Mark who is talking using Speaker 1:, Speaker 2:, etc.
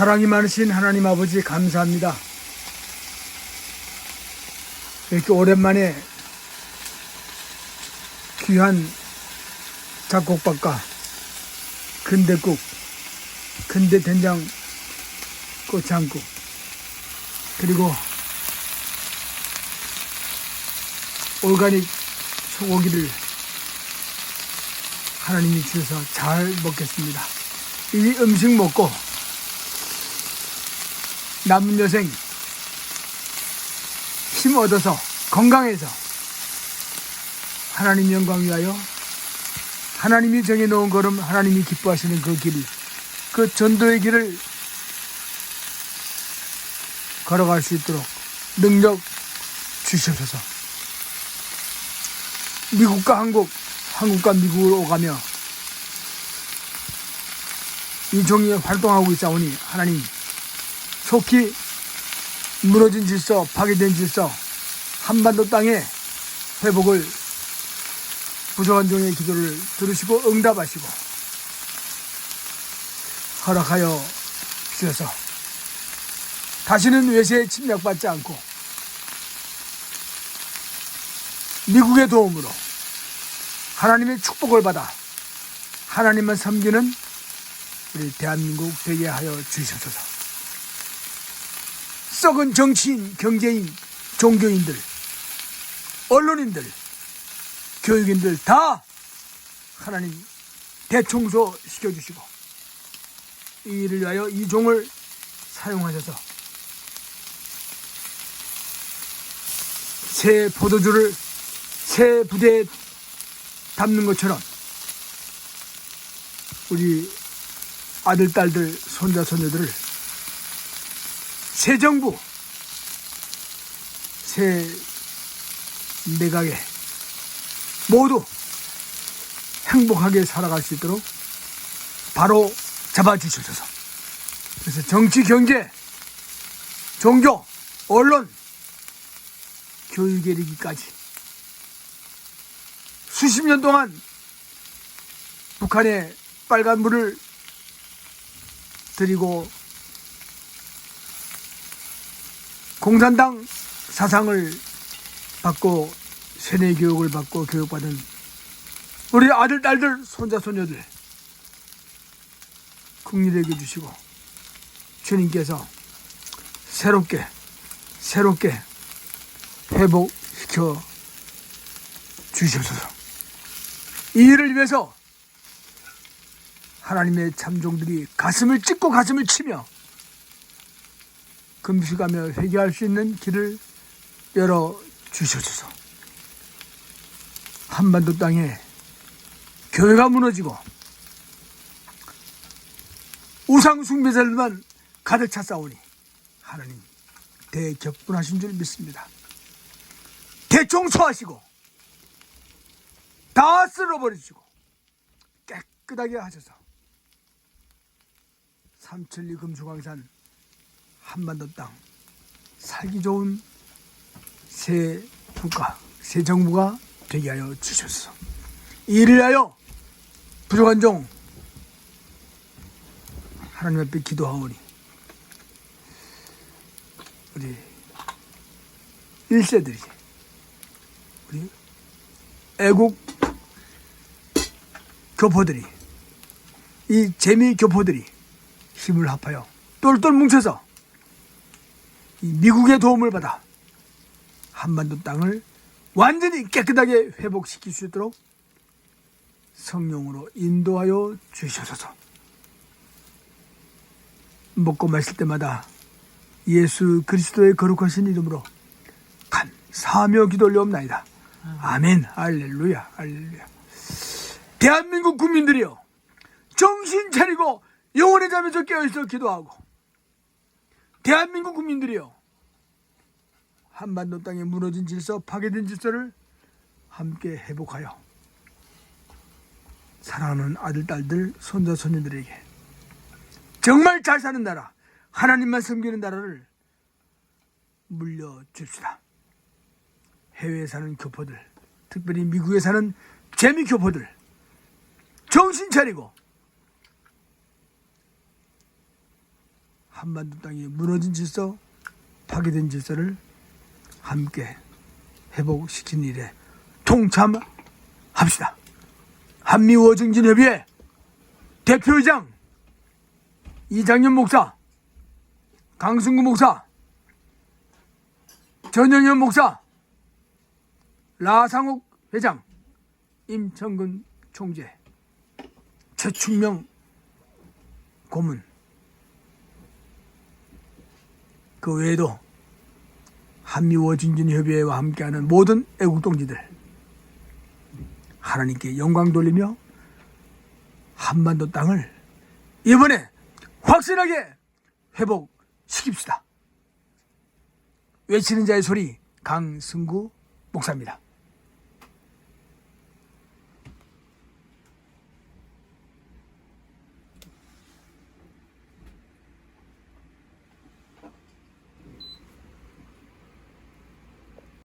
Speaker 1: 사랑이 많으신 하나님 아버지 감사합니다. 이렇게 오랜만에 귀한 잡곡밥과 근대국, 근대 된장 꼬창국, 그리고 올가닉 소고기를 하나님이 주셔서 잘 먹겠습니다. 이 음식 먹고 남은 여생 힘 얻어서 건강해서 하나님 영광 위하여 하나님이 정해놓은 걸음 하나님이 기뻐하시는 그 길, 그 전도의 길을 걸어갈 수 있도록 능력 주시옵소서. 미국과 한국, 한국과 미국으로 오가며 이 종이 활동하고 있사오니 하나님 속히 무너진 질서, 파괴된 질서, 한반도 땅의 회복을 부족한 종의 기도를 들으시고 응답하시고 허락하여 주셔서 다시는 외세에 침략받지 않고 미국의 도움으로 하나님의 축복을 받아 하나님만 섬기는 우리 대한민국 되게 하여 주시옵소서. 썩은 정치인, 경제인, 종교인들, 언론인들, 교육인들 다 하나님 대청소 시켜주시고 이 일을 위하여 이 종을 사용하셔서 새 포도주를 새 부대에 담는 것처럼 우리 아들, 딸들, 손자, 손녀들을 새 정부, 새 내각에 모두 행복하게 살아갈 수 있도록 바로 잡아 주셔서. 그래서 정치, 경제, 종교, 언론, 교육에 이르기까지 수십 년 동안 북한에 빨간불을 드리고 공산당 사상을 받고 세뇌 교육을 받고 교육받은 우리 아들, 딸들, 손자, 손녀들 국리에게 주시고 주님께서 새롭게 새롭게 회복시켜 주시옵소서. 이 일을 위해서 하나님의 참종들이 가슴을 찢고 가슴을 치며 금식하며 회개할 수 있는 길을 열어 주시옵소서. 한반도 땅에 교회가 무너지고 우상 숭배자들만 가득 찼사오니 하나님 대격분하신 줄 믿습니다. 대청소하시고 다 쓸어버리시고 깨끗하게 하셔서 삼천리 금수광산 한반도 땅 살기 좋은 새 국가, 새 정부가 되게 하여 주셔서 이를 하여 부족한 종 하나님 앞에 기도하오니 우리 일세들이 우리 애국 교포들이 이 재미 교포들이 힘을 합하여 똘똘 뭉쳐서 이 미국의 도움을 받아 한반도 땅을 완전히 깨끗하게 회복시킬 수 있도록 성령으로 인도하여 주시옵소서. 먹고 마실 때마다 예수 그리스도의 거룩하신 이름으로 감사하며 기도 올려옵나이다. 아멘. 할렐루야. 할렐루야. 대한민국 국민들이여 정신 차리고 영혼의 잠에서 깨어있어 기도하고 대한민국 국민들이여 한반도 땅에 무너진 질서 파괴된 질서를 함께 회복하여 사랑하는 아들 딸들 손자 손녀들에게 정말 잘 사는 나라 하나님만 섬기는 나라를 물려줍시다. 해외에 사는 교포들 특별히 미국에 사는 재미 교포들 정신 차리고 한반도 땅이 무너진 질서, 파괴된 질서를 함께 회복시킨 일에 동참합시다. 한미워증진협의회 대표의장 이장년 목사, 강승구 목사, 전영현 목사, 라상욱 회장, 임청근 총재, 최충명 고문, 그 외에도 한미워 진진협의회와 함께하는 모든 애국동지들 하나님께 영광 돌리며 한반도 땅을 이번에 확실하게 회복시킵시다. 외치는 자의 소리 강승구 목사입니다.